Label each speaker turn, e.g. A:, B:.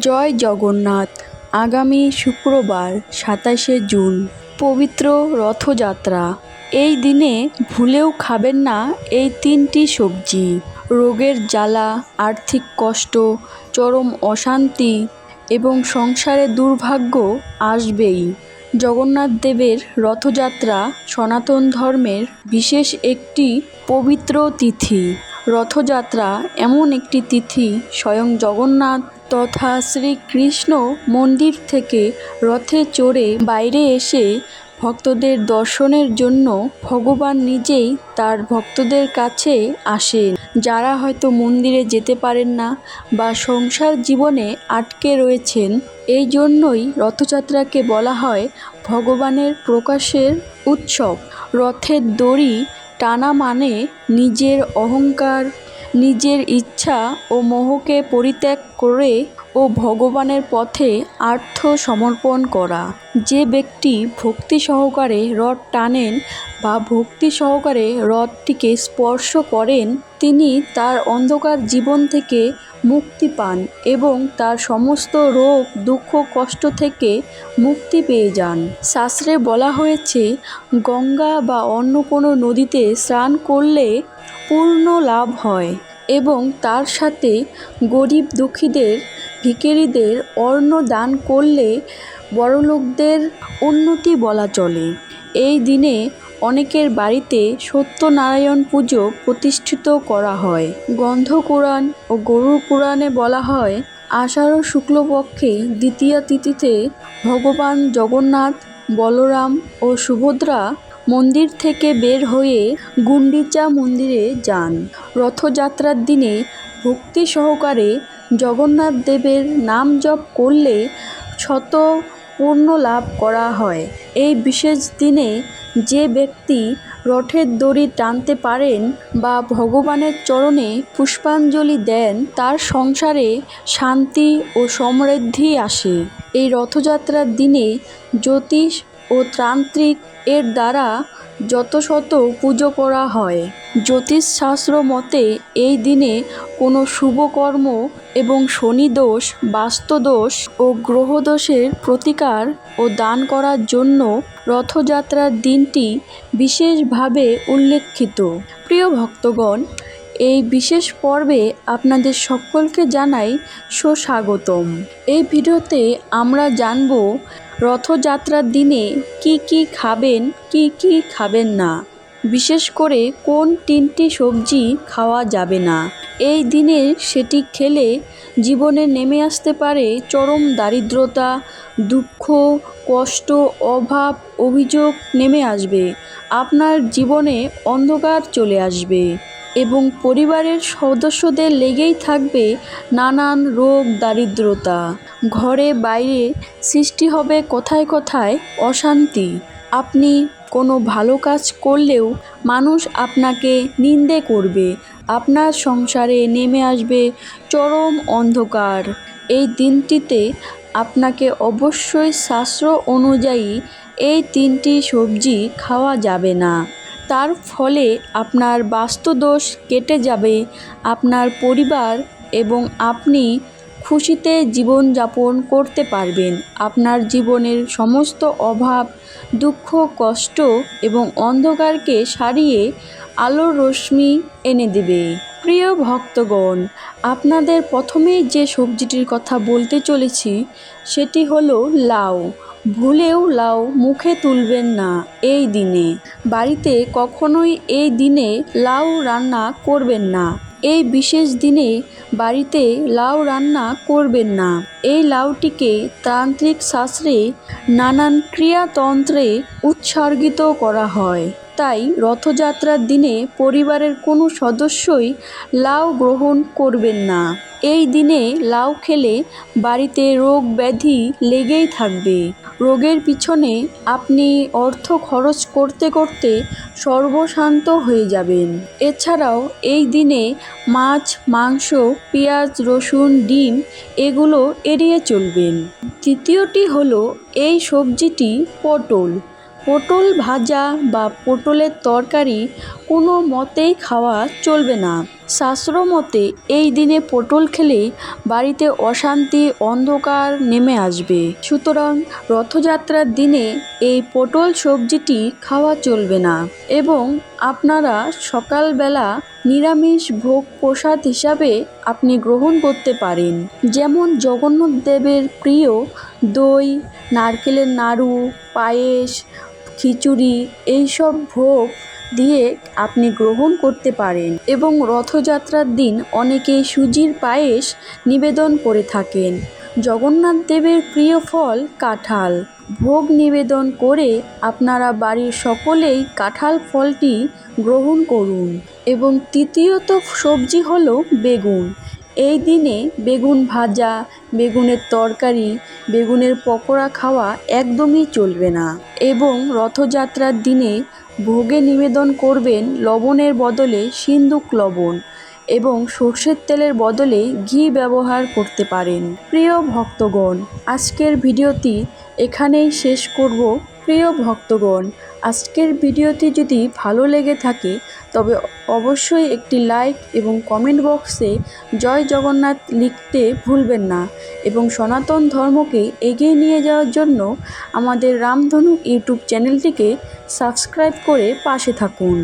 A: জয় জগন্নাথ। আগামী শুক্রবার সাতাশে জুন। পবিত্র রথযাত্রা। এই দিনে ভুলেও খাবেন না এই তিনটি সবজি। রোগের জ্বালা, আর্থিক কষ্ট, চরম অশান্তি এবং সংসারে দুর্ভাগ্য আসবেই। জগন্নাথ দেবের রথযাত্রা সনাতন ধর্মের বিশেষ একটি পবিত্র তিথি। রথযাত্রা এমন একটি তিথি স্বয়ং জগন্নাথ তথা শ্রীকৃষ্ণ মন্দির থেকে রথে চড়ে বাইরে এসে ভক্তদের দর্শনের জন্য ভগবান নিজেই তার ভক্তদের কাছে আসেন। যারা হয়তো মন্দিরে যেতে পারেন না বা সংসার জীবনে আটকে রয়েছেন, এই জন্যই রথযাত্রাকে বলা হয় ভগবানের প্রকাশের উৎসব। রথের দড়ি টানা মানে নিজের অহংকার নিজের ইচ্ছা ও মোহকে পরিত্যাগ করে ভগবানের পথে আর্থ সমর্পণ করা। যে ব্যক্তি ভক্তি সহকারে রথ টানেন বা ভক্তি সহকারে রথটিকে স্পর্শ করেন, তিনি তার অন্ধকার জীবন থেকে মুক্তি পান এবং তার সমস্ত রোগ, দুঃখ, কষ্ট থেকে মুক্তি পেয়ে যান। শাস্ত্রে বলা হয়েছে, গঙ্গা বা অন্য কোনো নদীতে স্নান করলে পূর্ণ লাভ হয় এবং তার সাথে গরিব দুঃখীদের ভিখিরিদের অন্ন দান করলে বড়লোকদের উন্নতি বলা চলে। এই দিনে অনেকের বাড়িতে সত্যনারায়ণ পুজো প্রতিষ্ঠিত করা হয়। গন্ধ পুরাণ ও গরুর পুরাণে বলা হয়, আষাঢ় শুক্লপক্ষে দ্বিতীয়া তিথিতে ভগবান জগন্নাথ, বলরাম ও সুভদ্রা মন্দির থেকে বের হয়ে গুন্ডিচা মন্দিরে যান। রথযাত্রার দিনে ভক্তি সহকারে জগন্নাথ দেবের নাম জপ করলে শত পূর্ণ লাভ করা হয়। এই বিশেষ দিনে যে ব্যক্তি রথের দড়ি টানতে পারেন বা ভগবানের চরণে পুষ্পাঞ্জলি দেন, তার সংসারে শান্তি ও সমৃদ্ধি আসে। এই রথযাত্রার দিনে জ্যোতিষ ও তান্ত্রিক এর দ্বারা যত শত পুজো করা হয়। জ্যোতিষশাস্ত্র মতে এই দিনে কোনো শুভকর্ম এবং শনিদোষ বাস্তুদোষ ও গ্রহদোষের প্রতিকার ও দান করার জন্য রথযাত্রার দিনটি বিশেষভাবে উল্লেখিত। প্রিয় ভক্তগণ, এই বিশেষ পর্বে আপনাদের সকলকে জানাই সুস্বাগতম। এই ভিডিওতে আমরা জানব রথযাত্রার দিনে কি কি খাবেন, কি কি খাবেন না? বিশেষ করে কোন তিনটি সবজি খাওয়া যাবে না? এই দিনে সেটি খেলে জীবনে নেমে আসতে পারে চরম দারিদ্রতা, দুঃখ, কষ্ট, অভাব, অভিযোগ নেমে আসবে। আপনার জীবনে অন্ধকার চলে আসবে। এবং পরিবারের সদস্যদের লেগেই থাকবে নানান রোগ, দারিদ্রতা। ঘরে বাইরে সৃষ্টি হবে কোথায় কোথায় অশান্তি। আপনি কোনো ভালো কাজ করলেও মানুষ আপনাকে নিন্দে করবে। আপনার সংসারে নেমে আসবে চরম অন্ধকার। এই দিনটিতে আপনাকে অবশ্যই শাস্ত্র অনুযায়ী এই তিনটি সবজি খাওয়া যাবে না। তার ফলে আপনার বাস্তুদোষ কেটে যাবে আপনার পরিবার এবং আপনি খুশিতে জীবনযাপন করতে পারবেন। আপনার জীবনের সমস্ত অভাব, দুঃখ, কষ্ট এবং অন্ধকারকে সারিয়ে আলোর রশ্মি এনে দেবে। প্রিয় ভক্তগণ, আপনাদের প্রথমেই যে সবজিটির কথা বলতে চলেছি, সেটি হলো লাউ। ভুলেও লাউ মুখে তুলবেন না এই দিনে। বাড়িতে কখনোই এই দিনে লাউ রান্না করবেন না। এই বিশেষ দিনে বাড়িতে লাউ রান্না করবেন না। এই লাউটিকে তান্ত্রিক শাস্ত্রে নানান ক্রিয়াতন্ত্রে উৎসর্গিত করা হয়। তাই রথযাত্রার দিনে পরিবারের কোনো সদস্যই লাউ গ্রহণ করবেন না। এই দিনে লাউ খেলে বাড়িতে রোগ ব্যাধি লেগেই থাকবে। রোগের পিছনে আপনি অর্থ খরচ করতে করতে সর্বশান্ত হয়ে যাবেন। এছাড়াও এই দিনে মাছ, মাংস, পেঁয়াজ, রসুন, ডিম এগুলো এড়িয়ে চলবেন। তৃতীয়টি হলো এই সবজিটি পটল। পটল ভাজা বা পটলের তরকারি কোনো মতেই খাওয়া চলবে না। শাস্ত্র মতে এই দিনে পটল খেলে বাড়িতে অশান্তি, অন্ধকার নেমে আসবে। সুতরাং রথযাত্রার দিনে এই পটল সবজিটি খাওয়া চলবে না এবং আপনারা সকালবেলা নিরামিষ ভোগ প্রসাদ হিসাবে আপনি গ্রহণ করতে পারেন। যেমন জগন্নাথ দেবের প্রিয় দই, নারকেলের নাড়ু, পায়েস খিচুড়ি, এইসব ভোগ দিয়ে আপনি গ্রহণ করতে পারেন এবং রথযাত্রার দিন অনেকে সুজির পায়েস নিবেদন করে থাকেন। জগন্নাথ দেবের প্রিয় ফল কাঁঠাল। ভোগ নিবেদন করে আপনারা বাড়ির সকলেই কাঁঠাল ফলটি গ্রহণ করুন। এবং তৃতীয়ত সবজি হলো বেগুন। এই দিনে বেগুন ভাজা, বেগুনের তরকারি, বেগুনের পকোড়া খাওয়া একদমই চলবে না। এবং রথযাত্রার দিনে ভোগে নিবেদন করবেন লবণের বদলে সিন্দুক লবণ এবং সর্ষের তেলের বদলে ঘি ব্যবহার করতে পারেন। প্রিয় ভক্তগণ, আজকের ভিডিওটি এখানেই শেষ করব। প্রিয় ভক্তগণ, আজকের ভিডিওটি যদি ভালো লেগে থাকে, তবে অবশ্যই একটি লাইক এবং কমেন্ট বক্সে জয় জগন্নাথ লিখতে ভুলবেন না এবং সনাতন ধর্মকে এগিয়ে নিয়ে যাওয়ার জন্য আমাদের রামধনু ইউটিউব চ্যানেলটিকে সাবস্ক্রাইব করে পাশে থাকুন।